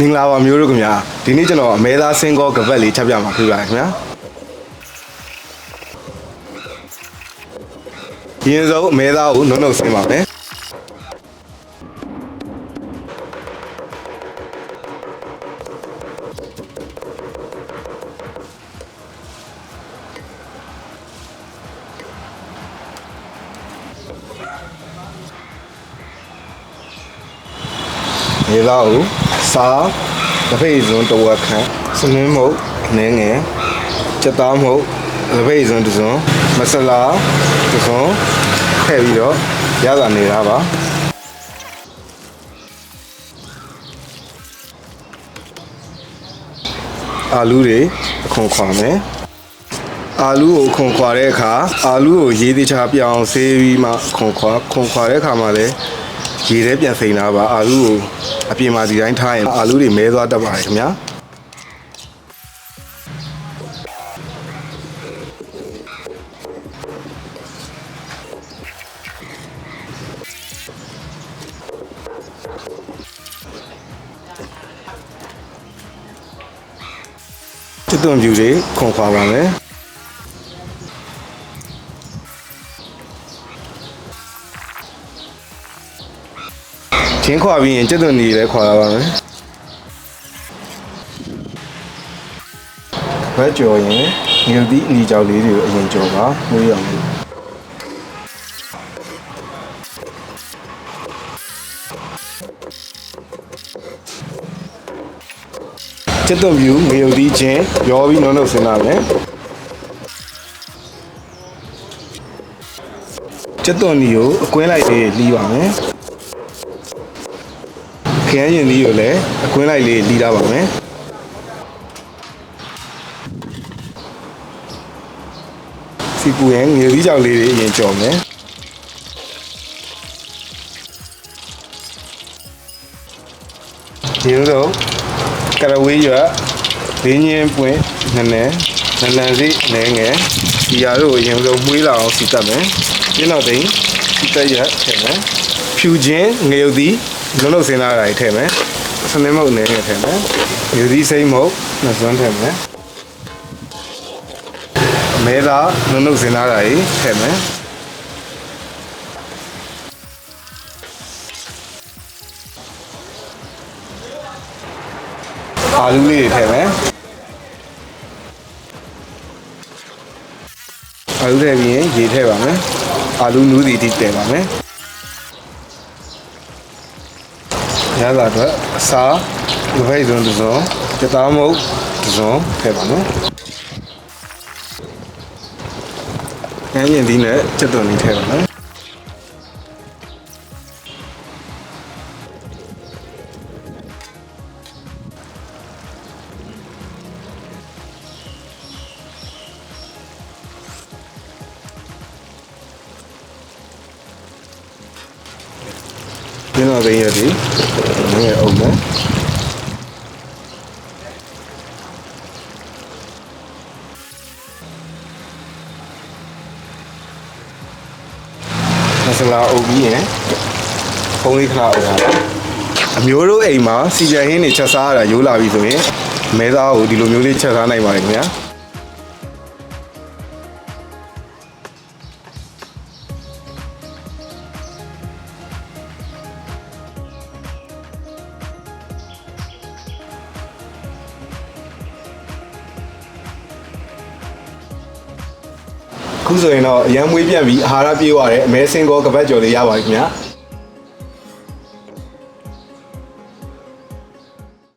မင်္ဂလာပါမျိုးတို့ခင်ဗျာဒီနေ့ကျွန်တော်အမဲသားစင်ကောကပတ်လေးချက်ပြမှာဖြစ်ပါတယ်ခင်ဗျာဒီရင်ဆုံးအမဲသားကိုနှုတ်နှုတ်ဆင်းပါမယ် မြေသားကိုစားတစ်ဖိတ်စွန်းတစ်ဝက်ခန့်စနင်းမုတ်နင်းငယ်ချက်သားမုတ်တစ်ဖိတ်စွန်းတစ်စွန်းမဆလာတစ်စွန်းထည့်ပြီးတော့ရတာနေတာပါအာလူတွေအခွန်ခွာမယ်အာလူကိုခွန်ခွာတဲ့အခါအာလူကိုရေးသေးချာပြောင်းဆေးပြီးမှခွန်ခွာခွန်ခွာတဲ့အခါမှာလည်း ရေထဲပြန်ဖိန်တာပါအာလူကိုအပြင်မှာဒီတိုင်းထားရင်အာလူတွေမဲသွားတတ်ပါတယ်ခင်ဗျာစစ်သွန်ပြူတွေခွန်ခွာပါမယ် ချင်းခွာပြီးရင်စစ်သွန်တွေလည်းခွာရပါမယ်ဘက်ကြော်ရင်မြူသီးအနီကြောက်လေးတွေကိုအရင်ကြော်ပါမှုရအောင်လို့စစ်သွန်ပြူငရုတ်သီးချင်းရောပြီးနှုတ်နှုတ်ဆင်းလာမယ်စစ်သွန်ဒီကိုအကွင်းလိုက်လေးလှီးပါမယ်ခ ရမ်းရင်သီးကိုလည်းအကွင်းလိုက်လေးလှီးထားပါမယ်စီပူရင်ငရုတ်သီးကြောက်လေးတွေအရင်ကြော်မယ်ဒီလိုတော့ကရဝေးရွက်ဘင်းချင်းပွင့်နည်းနည်းနလန်စီနဲငယ်ဒီရာတို့ကိုအရင်ဆုံးမှုေးလာအောင်စီတက်မယ်ပြင်းတော့တိန်စီတက်ရက်ထည့်မယ်ဖြူချင်းငရုတ်သီး လုံးလုံးစင်းလာတာတွေထည့်မယ်စနေမုတ်နဲငယ်ထည့်မယ်ငရုတ်သီးစိမ့်မုတ်နှစ်စွန်းထည့်မယ်မဲသားလုံးလုံးစင်းလာတာတွေထည့်မယ်အာလူလေးတွေထည့်မယ်အာလူထည့်ပြီးရင်ရေထည့်ပါမယ်အာလူနူးစီတိတည်ပါမယ် ရလာတော့အစာဒီဘိုက်စုံတစ်စုံကြက်သားမုတ်တစ်စုံထည့်ပါမယ်ငန်းရင်ဒီနဲ့ကြက်သွန်လေးထည့်ပါ မယ်ပြင်းတော့သိရသည်ငယ်အောင်မယ်မဆလာအုပ်ပြီးရင်ဖုံးလေးခဏအုပ်ပါအမျိုးတို့အိမ်မှာစီကြဟင်းတွေချက်စားရတာရိုးလာပြီဆိုရင်မဲသားကိုဒီလိုမျိုးလေးချက်စားနိုင်ပါတယ်ခင်ဗျာ ခုဆိုရင်တော့အရန်မွေးပြန့်ပြီးအာဟာရပြေးသွားတယ်အမဲစင်ကောကပတ်ကျော်လေးရပါတယ်ခင်ဗျာ